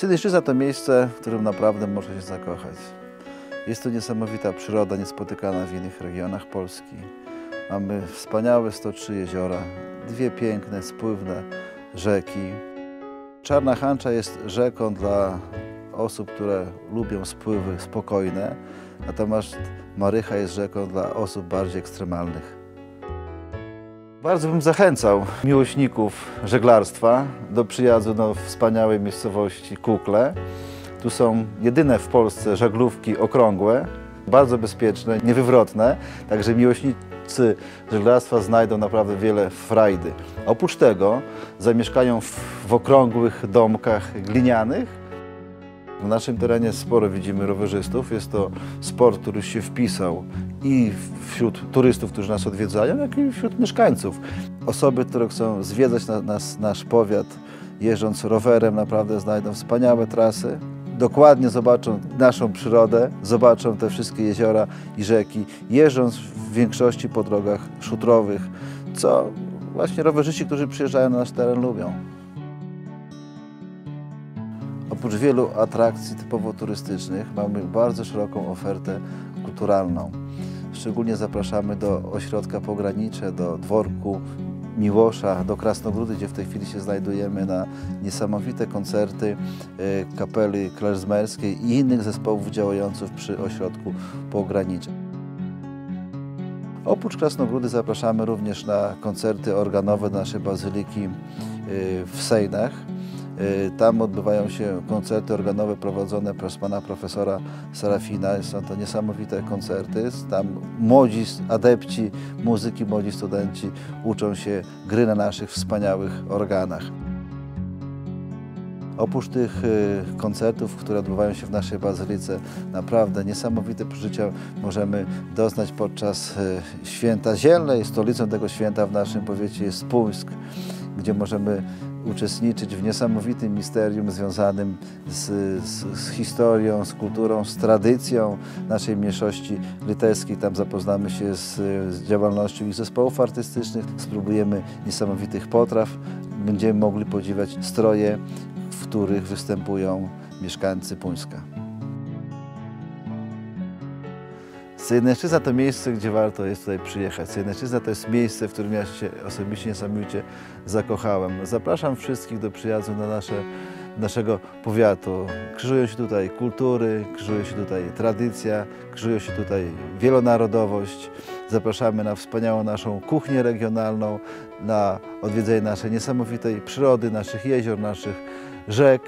Sydyszczyzna to miejsce, w którym naprawdę można się zakochać. Jest to niesamowita przyroda, niespotykana w innych regionach Polski. Mamy wspaniałe 103 jeziora, dwie piękne, spływne rzeki. Czarna Hancza jest rzeką dla osób, które lubią spływy spokojne, natomiast Marycha jest rzeką dla osób bardziej ekstremalnych. Bardzo bym zachęcał miłośników żeglarstwa do przyjazdu do wspaniałej miejscowości Kukle. Tu są jedyne w Polsce żaglówki okrągłe, bardzo bezpieczne, niewywrotne, także miłośnicy żeglarstwa znajdą naprawdę wiele frajdy. Oprócz tego zamieszkają w, w okrągłych domkach glinianych, w naszym terenie sporo widzimy rowerzystów. Jest to sport, który się wpisał i wśród turystów, którzy nas odwiedzają, jak i wśród mieszkańców. Osoby, które chcą zwiedzać na, nas, nasz powiat, jeżdżąc rowerem, naprawdę znajdą wspaniałe trasy. Dokładnie zobaczą naszą przyrodę, zobaczą te wszystkie jeziora i rzeki, jeżdżąc w większości po drogach szutrowych, co właśnie rowerzyści, którzy przyjeżdżają na nasz teren, lubią. Oprócz wielu atrakcji typowo turystycznych mamy bardzo szeroką ofertę kulturalną. Szczególnie zapraszamy do ośrodka Pogranicze, do dworku Miłosza, do Krasnogródy, gdzie w tej chwili się znajdujemy na niesamowite koncerty e, kapeli klezmerskiej i innych zespołów działających przy ośrodku Pogranicze. Oprócz Krasnogródy zapraszamy również na koncerty organowe naszej bazyliki e, w Sejnach. Y, Tam odbywają się koncerty organowe prowadzone przez pana profesora Serafina. Są to niesamowite koncerty. Tam młodzi adepci muzyki, młodzi studenci uczą się gry na naszych wspaniałych organach. Oprócz tych y, koncertów, które odbywają się w naszej bazylice, naprawdę niesamowite przeżycia możemy doznać podczas y, święta zielnej. Stolicą tego święta w naszym powiecie jest Puńsk, gdzie możemy uczestniczyć w niesamowitym misterium związanym z, z, z, historią, z kulturą, z tradycją naszej mniejszości litewskiej. Tam zapoznamy się z, z działalnością ich zespołów artystycznych, spróbujemy niesamowitych potraw, będziemy mogli podziwiać stroje, w których występują mieszkańcy Puńska. Sejneszczyzna to miejsce, gdzie warto jest tutaj przyjechać. Sejneszczyzna to jest miejsce, w którym ja się osobiście niesamowicie zakochałem. Zapraszam wszystkich do przyjazdu na nasze, naszego powiatu. Krzyżują się tutaj kultury, krzyżuje się tutaj tradycja, krzyżuje się tutaj wielonarodowość. Zapraszamy na wspaniałą naszą kuchnię regionalną, na odwiedzenie naszej niesamowitej przyrody, naszych jezior, naszych rzek.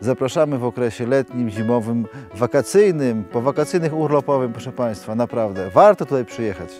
Zapraszamy w okresie letnim, zimowym, wakacyjnym, po wakacyjnych urlopowym, proszę Państwa, naprawdę. Warto tutaj przyjechać.